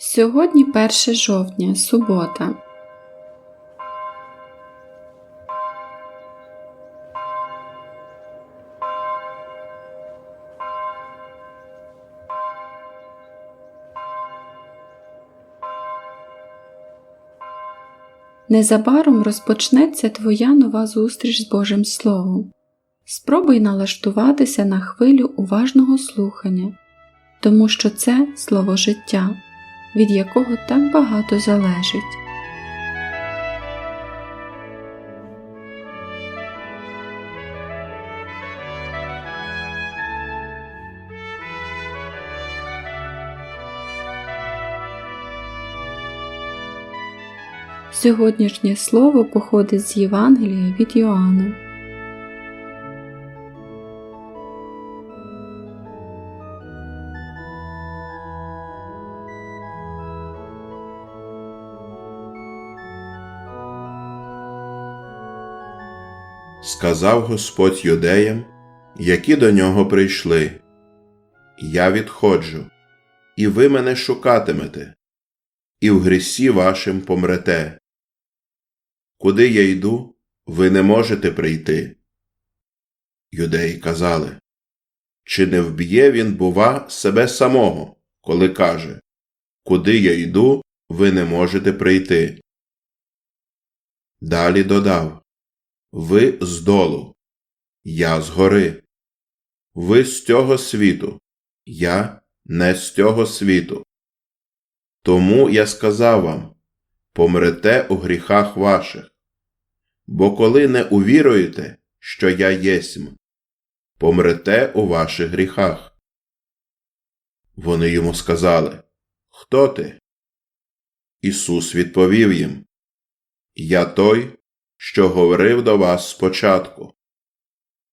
Сьогодні 1 жовтня, субота. Незабаром розпочнеться твоя нова зустріч з Божим Словом. Спробуй налаштуватися на хвилю уважного слухання, тому що це слово життя, від якого так багато залежить. Сьогоднішнє слово походить з Євангелія від Йоанна. Сказав Господь юдеям, які до нього прийшли. Я відходжу, і ви мене шукатимете, і в грісі вашим помрете. Куди я йду, ви не можете прийти. Юдеї казали, чи не вб'є він, бува, себе самого, коли каже, Куди я йду, ви не можете прийти. Далі додав Ви з долу, я згори. Ви з цього світу, я не з цього світу. Тому я сказав вам помрете у гріхах ваших. Бо коли не увіруєте, що я єсмь, помрете у ваших гріхах. Вони йому сказали Хто ти? Ісус відповів їм Я той, що говорив до вас спочатку.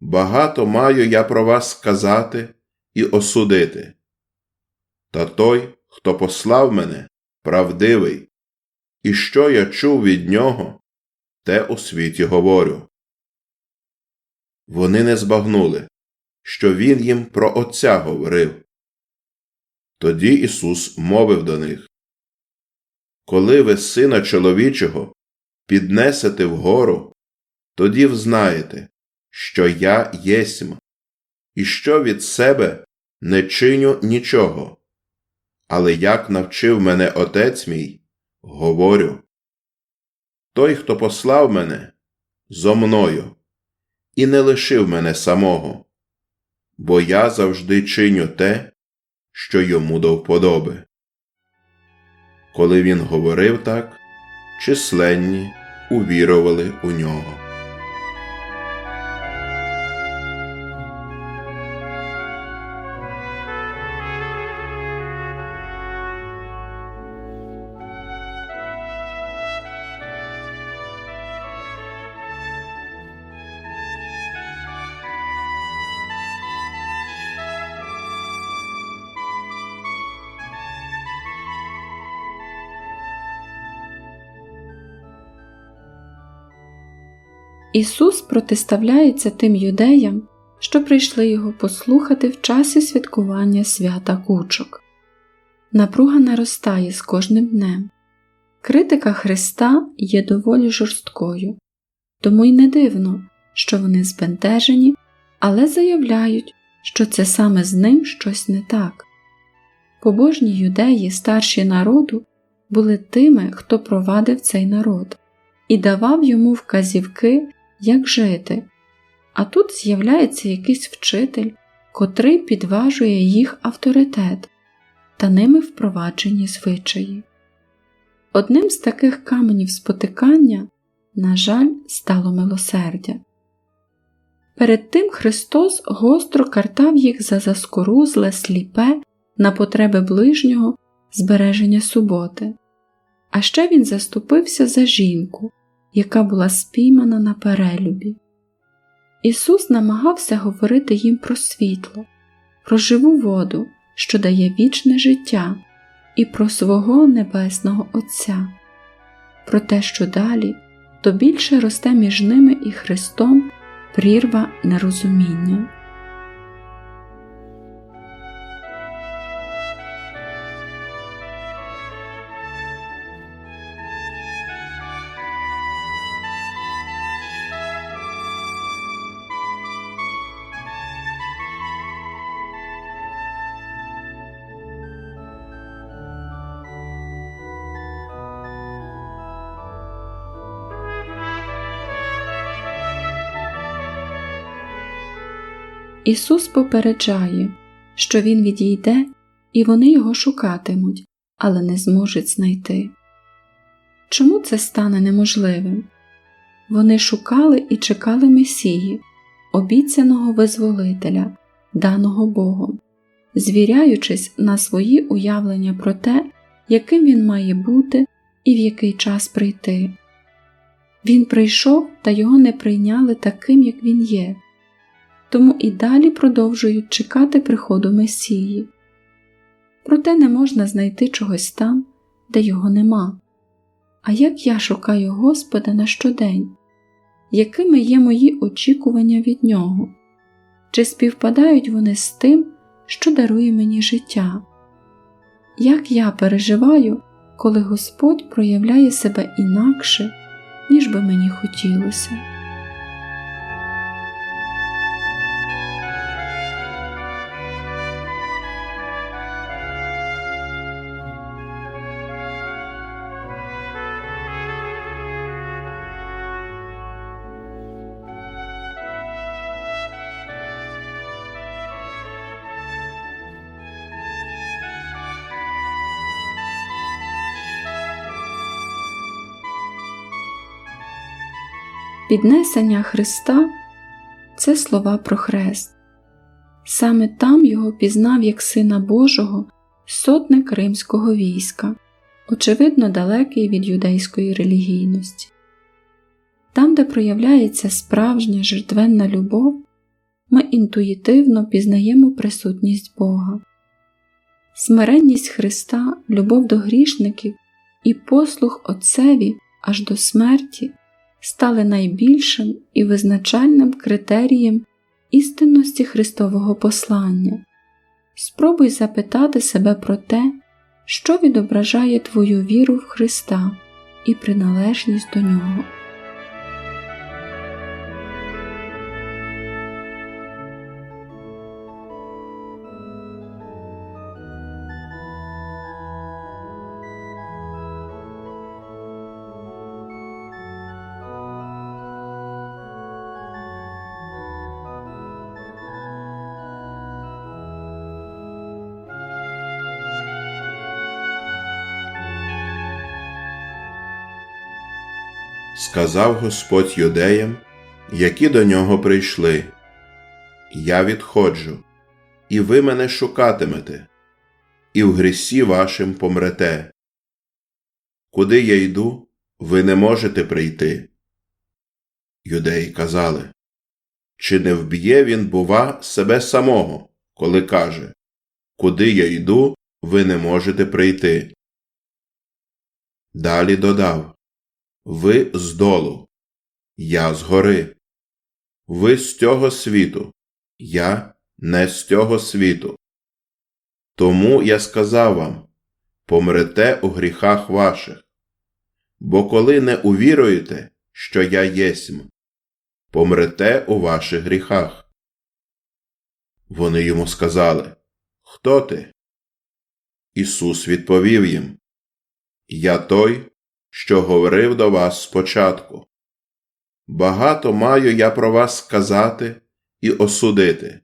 Багато маю я про вас сказати і осудити. Та той, хто послав мене, правдивий, і що я чув від нього, те у світі говорю. Вони не збагнули, що він їм про Отця говорив. Тоді Ісус мовив до них Коли ви сина чоловічого піднесете вгору, тоді взнаєте, що я єсмь, і що від себе не чиню нічого. Але як навчив мене Отець мій, говорю той, хто послав мене, зо мною, і не лишив мене самого, бо я завжди чиню те, що йому до вподоби. Коли він говорив так, численні увірували у нього. Ісус протиставляється тим юдеям, що прийшли його послухати в часі святкування свята кучок. Напруга наростає з кожним днем. Критика Христа є доволі жорсткою, тому й не дивно, що вони збентежені, але заявляють, що це саме з ним щось не так. Побожні юдеї, старші народу, були тими, хто провадив цей народ і давав йому вказівки, як жити. А тут з'являється якийсь вчитель, котрий підважує їх авторитет та ними впроваджені звичаї. Одним з таких каменів спотикання, на жаль, стало милосердя. Перед тим Христос гостро картав їх за заскорузле, сліпе на потреби ближнього збереження суботи. А ще він заступився за жінку, яка була спіймана на перелюбі. Ісус намагався говорити їм про світло, про живу воду, що дає вічне життя, і про свого Небесного Отця, про те, що далі то більше росте між ними і Христом прірва нерозуміння. Ісус попереджає, що Він відійде, і вони його шукатимуть, але не зможуть знайти. Чому це стане неможливим? Вони шукали і чекали Месії, обіцяного визволителя, даного Богом, звіряючись на свої уявлення про те, яким він має бути і в який час прийти. Він прийшов та його не прийняли таким, як він є, тому і далі продовжують чекати приходу Месії. Проте не можна знайти чогось там, де його нема. А як я шукаю Господа на щодень? Якими є мої очікування від Нього? Чи співпадають вони з тим, що дарує мені життя? Як я переживаю, коли Господь проявляє себе інакше, ніж би мені хотілося? Піднесення Христа це слова про хрест. Саме там його пізнав як Сина Божого сотник римського війська, очевидно далекий від юдейської релігійності. Там, де проявляється справжня жертвенна любов, ми інтуїтивно пізнаємо присутність Бога. Смиренність Христа, любов до грішників і послух Отцеві аж до смерті стали найбільшим і визначальним критерієм істинності Христового послання. Спробуй запитати себе про те, що відображає твою віру в Христа і приналежність до Нього. Сказав Господь юдеям, які до нього прийшли. Я відходжу, і ви мене шукатимете, і в грісі вашим помрете. Куди я йду, ви не можете прийти. Юдеї казали, чи не вб'є він, бува, себе самого, коли каже Куди я йду, ви не можете прийти. Далі додав Ви здолу, я згори. Ви з цього світу, я не з цього світу. Тому я сказав вам помрете у гріхах ваших. Бо коли не увіруєте, що я єсмь, помрете у ваших гріхах. Вони йому сказали Хто ти? Ісус відповів їм Я той, що говорив до вас спочатку. Багато маю я про вас сказати і осудити.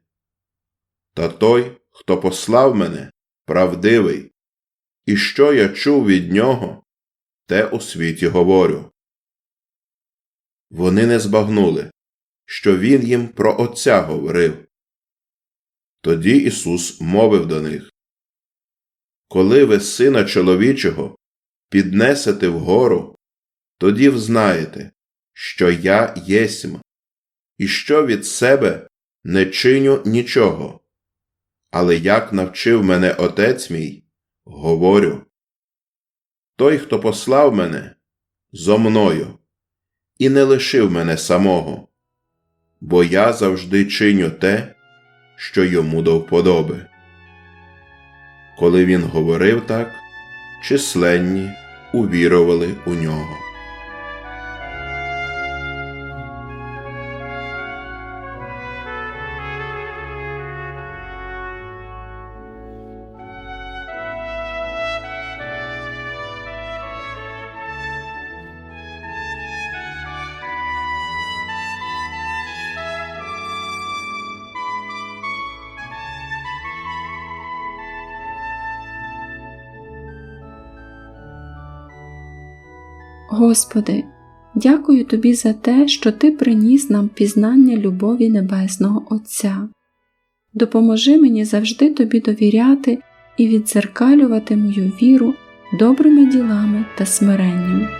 Та той, хто послав мене, правдивий, і що я чув від нього, те у світі говорю. Вони не збагнули, що він їм про Отця говорив. Тоді Ісус мовив до них Коли ви сина чоловічого піднесете вгору, тоді взнаєте, що я єсмь, і що від себе не чиню нічого. Але як навчив мене Отець мій, говорю той, хто послав мене, зо мною, і не лишив мене самого, бо я завжди чиню те, що йому до вподоби. Коли він говорив так, численні увірували у нього. Господи, дякую Тобі за те, що Ти приніс нам пізнання любові Небесного Отця. Допоможи мені завжди Тобі довіряти і відзеркалювати мою віру добрими ділами та смиренням.